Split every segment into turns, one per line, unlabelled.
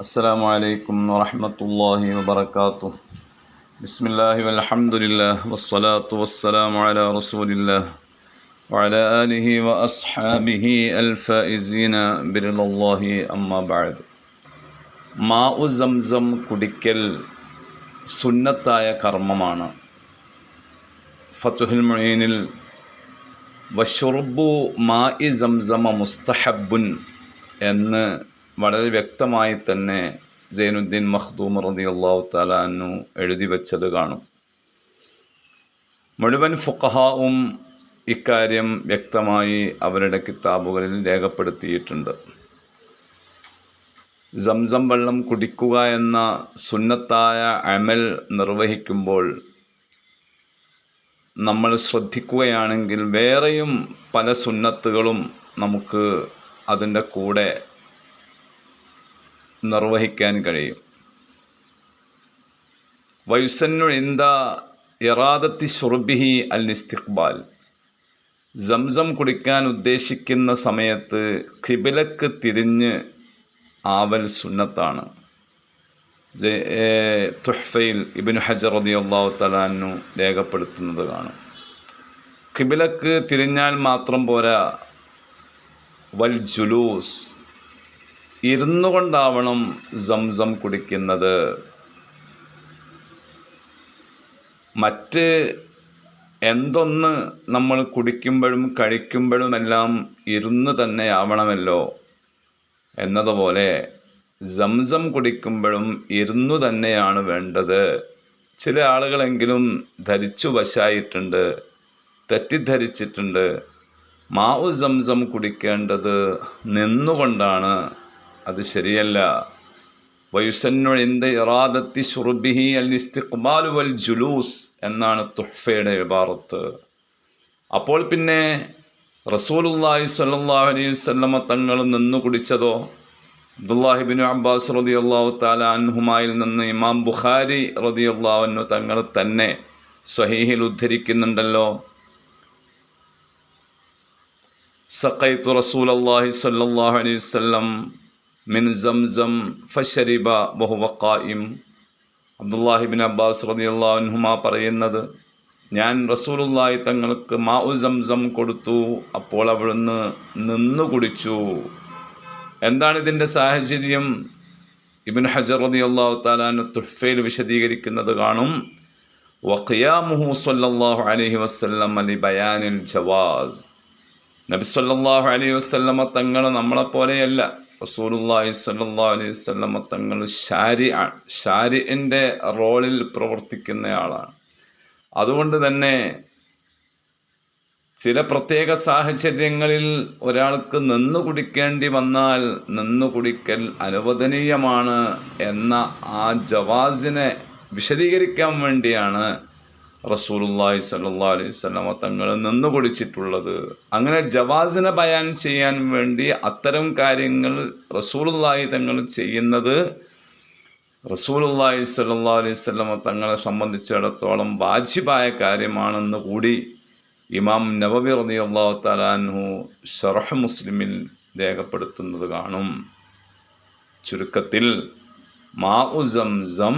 السلام عليكم ورحمة الله وبركاته بسم الله والحمد لله والصلاة والسلام على رسول الله وعلى آله وأصحابه الفائزين برضا الله أما بعد മാ ഉ സംസം കുടിക്കൽ സുന്നത്തായ കർമ്മമാണ് ഫത്തുഹുൽ മൊയ്നിൽ വഷുറുബു മാ ഇ സംസമ മുസ്തഹബുൻ എന്ന് വളരെ വ്യക്തമായി തന്നെ ജൈനുദ്ദീൻ മഖ്ദൂം റതി അള്ളാഹു താലാന്നു എഴുതി വച്ചത് കാണും. മുഴുവൻ ഫുഖഹാവും ഇക്കാര്യം വ്യക്തമായി അവരുടെ കിതാബുകളിൽ രേഖപ്പെടുത്തിയിട്ടുണ്ട്. സംസം വെള്ളം കുടിക്കുക എന്ന സുന്നത്തായ അമൽ നിർവഹിക്കുമ്പോൾ നമ്മൾ ശ്രദ്ധിക്കുകയാണെങ്കിൽ വേറെയും പല സുന്നത്തുകളും നമുക്ക് അതിന്റെ കൂടെ നിർവഹിക്കാൻ കഴിയും. വയുസന്നു ഇന്ത ഇറാദത്തി ഷുർബിഹി അൽ ഇസ്തിഖ്ബാൽ. സംസം കുടിക്കാൻ ഉദ്ദേശിക്കുന്ന സമയത്ത് ഖിബിലക്ക് തിരിഞ്ഞ് ആവൽ സുന്നത്താണ്. തുഹ്ഫയിൽ ഇബിൻ ഹജർ റതി അള്ളാഹു തലാനു രേഖപ്പെടുത്തുന്നത് കാണും. ഖിബിലക്ക് തിരിഞ്ഞാൽ മാത്രം പോരാ. വൽ ജുലൂസ് ഇരുന്നു കൊണ്ടാവണം സംസം കുടിക്കുന്നത്. മറ്റ് എന്തൊന്ന് നമ്മൾ കുടിക്കുമ്പോഴും കഴിക്കുമ്പോഴുമെല്ലാം ഇരുന്ന് തന്നെ ആവണമല്ലോ എന്നതുപോലെ സംസം കുടിക്കുമ്പോഴും ഇരുന്നു തന്നെയാണ് വേണ്ടത്. ചില ആളുകളെങ്കിലും ധരിച്ചു വശായിട്ടുണ്ട് തെറ്റിദ്ധരിച്ചിട്ടുണ്ട്. മാവു സംസം കുടിക്കേണ്ടത് നിന്നുകൊണ്ടാണ് അത് ശരിയല്ല. ഇറാദത്തി അൽ വൽ ജുലൂസ് എന്നാണ് തുഹ്ഫയുടെ ഇബാറത്ത്. അപ്പോൾ പിന്നെ റസൂലുല്ലാഹി സ്വല്ലല്ലാഹു അലൈഹി വസല്ലമ തങ്ങൾ നിന്നു കുടിച്ചതോ? അബ്ദുല്ലാഹിബിൻ അബ്ബാസ് റതി അള്ളാഹു താല അൻഹുമായിൽ നിന്ന് ഇമാം ബുഖാരി റതി അള്ളാഹുനു തങ്ങൾ തന്നെ സ്വഹീഹിൽ ഉദ്ധരിക്കുന്നുണ്ടല്ലോ. സഖൈത്തു റസൂൽ അള്ളാഹി സല്ലാഹു അലൈഹി വല്ലം മിൻ സംസം ഫഷരിബ ബഹുവക്കായിം അബ്ദുല്ലാഹിബിൻ അബ്ബാസ് റതി അള്ളാഹുൻഹുമ പറയുന്നത് ഞാൻ റസൂലുള്ളാഹി തങ്ങൾക്ക് മാഉ സംസം കൊടുത്തു അപ്പോൾ അവിടുന്ന് നിന്നു കുടിച്ചു. എന്താണ് ഇതിന്റെ സാഹചര്യം? ഇബിൻ ഹജർ റതി അള്ളാഹു താലാന് തുഹ്ഫയിൽ വിശദീകരിക്കുന്നത് കാണും. വഖിയാമുഹു സല്ലല്ലാഹു അലൈഹി വസല്ലം അലി ബയാനിൽ ജവാസ്. നബി സല്ലല്ലാഹു അലൈഹി വസല്ലമ തങ്ങൾ നമ്മളെപ്പോലെയല്ല. റസൂലുള്ളാഹി സല്ലല്ലാഹു അലൈഹി വസല്ലമ തങ്ങൾ ഷാരി ആണ് ഷാരിന്റെ റോളിൽ പ്രവർത്തിക്കുന്നയാളാണ്. അതുകൊണ്ട് തന്നെ ചില പ്രത്യേക സാഹചര്യങ്ങളിൽ ഒരാൾക്ക് നിന്നു കുടിക്കേണ്ടി വന്നാൽ നിന്നു കുടിക്കൽ അനുവദനീയമാണ് എന്ന ആ ജവാസിനെ വിശദീകരിക്കാൻ വേണ്ടിയാണ് റസൂലുല്ലാഹി സല്ലാ അലൈഹി സ്വലാമ തങ്ങൾ നിന്നു കുടിച്ചിട്ടുള്ളത് അങ്ങനെ ജവാസിനെ ബയാൻ ചെയ്യാൻ വേണ്ടി അത്തരം കാര്യങ്ങൾ റസൂലുല്ലാഹി തങ്ങൾ ചെയ്യുന്നത് റസൂലുല്ലാഹി സല്ലാ അലൈഹി സ്വലമ തങ്ങളെ സംബന്ധിച്ചിടത്തോളം വാജിബായ കാര്യമാണെന്ന് കൂടി ഇമാം നവബി റതി അള്ളാഹു തലാൻഹു ഷറഹ് മുസ്ലിമിൽ രേഖപ്പെടുത്തുന്നത് കാണും. ചുരുക്കത്തിൽ മാ ഉ സംസം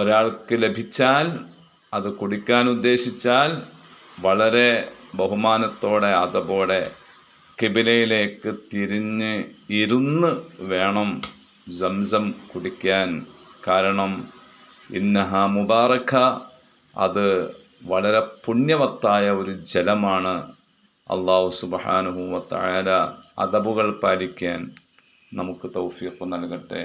ഒരാൾക്ക് ലഭിച്ചാൽ അത് കുടിക്കാൻ ഉദ്ദേശിച്ചാൽ വളരെ ബഹുമാനത്തോടെ അതപോടെ കിബിലയിലേക്ക് തിരിഞ്ഞ് ഇരുന്ന് വേണം സംസം കുടിക്കാൻ. കാരണം ഇന്നഹ മുബാറക്ക അത് വളരെ പുണ്യവത്തായ ഒരു ജലമാണ് അള്ളാഹു സുബഹാനുഹൂവത്തായ അതബുകൾ പാലിക്കാൻ നമുക്ക് തൗഫീഖ് നൽകട്ടെ.